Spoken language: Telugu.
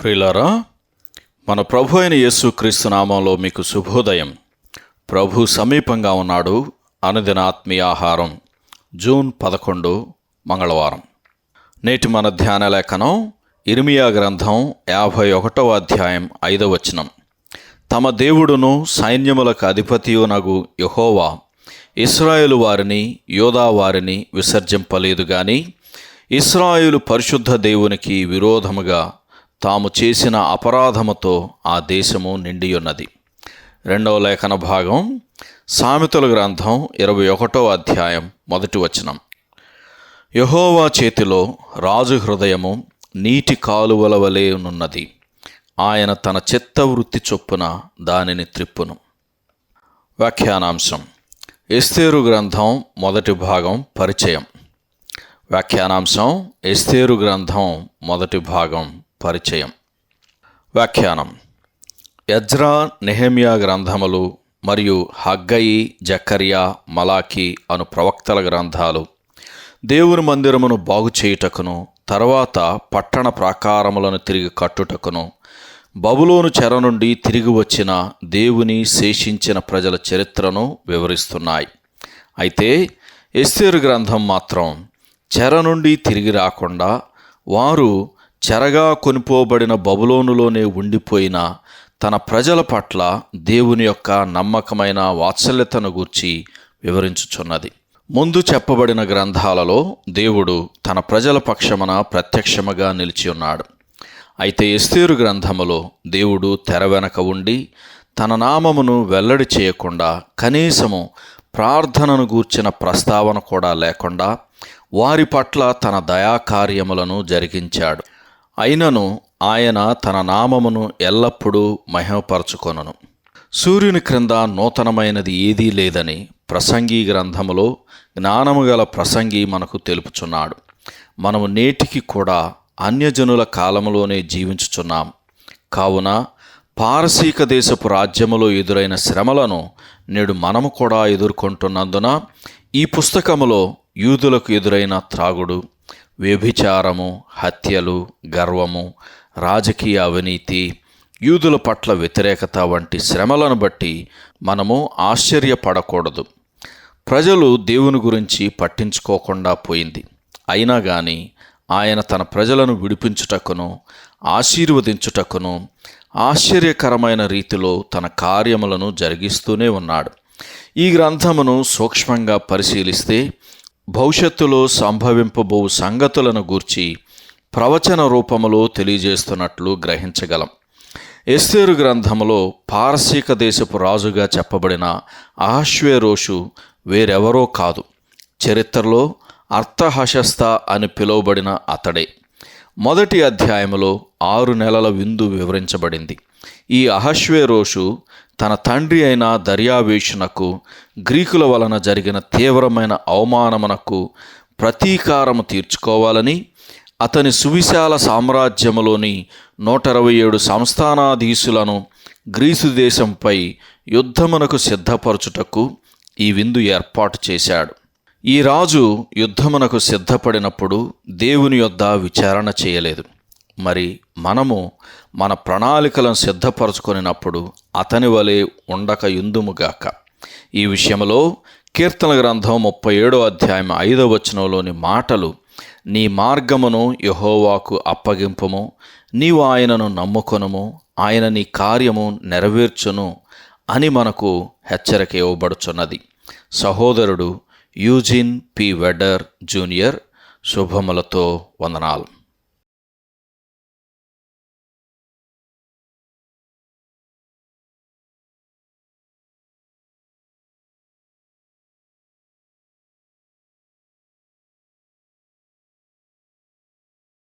ప్రియులారా మన ప్రభు అయిన యేసు క్రీస్తు నామంలో మీకు శుభోదయం. ప్రభు సమీపంగా ఉన్నాడు అనుదిన ఆత్మీయ ఆహారం జూన్ పదకొండు మంగళవారం. నేటి మన ధ్యాన లేఖనం ఇర్మియా గ్రంథం యాభై ఒకటవ అధ్యాయం ఐదవ వచనం. తమ దేవుడును సైన్యములకు అధిపతియునగు యహోవా ఇస్రాయేలు వారిని యోధా వారిని విసర్జింపలేదు గాని ఇస్రాయేలు పరిశుద్ధ దేవునికి విరోధముగా తాము చేసిన అపరాధముతో ఆ దేశము నిండియున్నది. రెండవ లేఖన భాగం సామెతల గ్రంథం ఇరవై ఒకటో అధ్యాయం మొదటి వచనం. యహోవా చేతిలో రాజు హృదయము నీటి కాలువల వలె నున్నది. ఆయన తన చిత్తవృత్తి చొప్పున దానిని త్రిప్పును. వ్యాఖ్యానాంశం. ఎస్తేరు గ్రంథం మొదటి భాగం పరిచయం. వ్యాఖ్యానాంశం ఎస్తేరు గ్రంథం మొదటి భాగం పరిచయం. వ్యాఖ్యానం. ఎజ్రా నెహమియా గ్రంథములు మరియు హగ్గయి జకర్యా మలాకి అను ప్రవక్తల గ్రంథాలు దేవుని మందిరమును బాగు చేయుటకును తర్వాత పట్టణ ప్రాకారములను తిరిగి కట్టుటకును బబులోను చెర నుండి తిరిగి వచ్చిన దేవుని శేషించిన ప్రజల చరిత్రను వివరిస్తున్నాయి. అయితే ఎస్తేరు గ్రంథం మాత్రం చెర నుండి తిరిగి రాకుండా వారు చెరగా కొనిపోబడిన బబులోనులోనే ఉండిపోయిన తన ప్రజల పట్ల దేవుని యొక్క నమ్మకమైన వాత్సల్యతను గూర్చి వివరించుచున్నది. ముందు చెప్పబడిన గ్రంథాలలో దేవుడు తన ప్రజల పక్షమున ప్రత్యక్షముగా నిలిచి ఉన్నాడు. అయితే ఎస్తేరు గ్రంథములో దేవుడు తెర వెనక ఉండి తన నామమును వెల్లడి చేయకుండా కనీసము ప్రార్థనను గూర్చిన ప్రస్తావన కూడా లేకుండా వారి పట్ల తన దయాకార్యములను జరిగించాడు. అయినను ఆయన తన నామమును ఎల్లప్పుడూ మహిమపరచుకొనను. సూర్యుని క్రింద నూతనమైనది ఏదీ లేదని ప్రసంగి గ్రంథములో జ్ఞానము గల ప్రసంగి మనకు తెలుపుచున్నాడు. మనము నేటికి కూడా అన్యజనుల కాలములోనే జీవించుచున్నాం. కావున పారసీక దేశపు రాజ్యములో ఎదురైన శ్రమలను నేడు మనము కూడా ఎదుర్కొంటున్నందున ఈ పుస్తకములో యూదులకు ఎదురైన త్రాగుడు వ్యభిచారము హత్యలు గర్వము రాజకీయ అవినీతి యూదుల పట్ల వ్యతిరేకత వంటి శ్రమలను బట్టి మనము ఆశ్చర్యపడకూడదు. ప్రజలు దేవుని గురించి పట్టించుకోకుండా పోయింది. అయినా కానీ ఆయన తన ప్రజలను విడిపించుటకును ఆశీర్వదించుటకును ఆశ్చర్యకరమైన రీతిలో తన కార్యములను జరిగిస్తూనే ఉన్నాడు. ఈ గ్రంథమును సూక్ష్మంగా పరిశీలిస్తే భవిష్యత్తులో సంభవింపబో సంగతులను గూర్చి ప్రవచన రూపములో తెలియజేస్తున్నట్లు గ్రహించగలం. ఎస్తేరు గ్రంథములో పారసీక దేశపు రాజుగా చెప్పబడిన అహశ్వేరోషు వేరెవరో కాదు. చరిత్రలో అర్థహశస్త అని పిలువబడిన అతడే. మొదటి అధ్యాయములో ఆరు నెలల విందు వివరించబడింది. ఈ అహశ్వేరోషు తన తండ్రి అయిన దర్యావేషునకు గ్రీకుల వలన జరిగిన తీవ్రమైన అవమానమునకు ప్రతీకారము తీర్చుకోవాలని అతని సువిశాల సామ్రాజ్యములోని నూట ఇరవై ఏడు సంస్థానాధీశులను గ్రీసు దేశంపై యుద్ధమునకు సిద్ధపరచుటకు ఈ విందు ఏర్పాటు చేశాడు. ఈ రాజు యుద్ధమునకు సిద్ధపడినప్పుడు దేవుని యొద్ద విచారణ చేయలేదు. మరి మనము మన ప్రణాళికలను సిద్ధపరచుకొనినప్పుడు అతని వలె ఉండక యుందుముగాక. ఈ విషయంలో కీర్తన గ్రంథం ముప్పై ఏడో అధ్యాయం ఐదవ వచనంలోని మాటలు నీ మార్గమును యహోవాకు అప్పగింపము నీవు ఆయనను నమ్ముకొనుము ఆయన నీ కార్యము నెరవేర్చును అని మనకు హెచ్చరిక ఇవ్వబడుచున్నది. సహోదరుడు యూజిన్ పి వెడర్ జూనియర్ శుభములతో వందనాలు.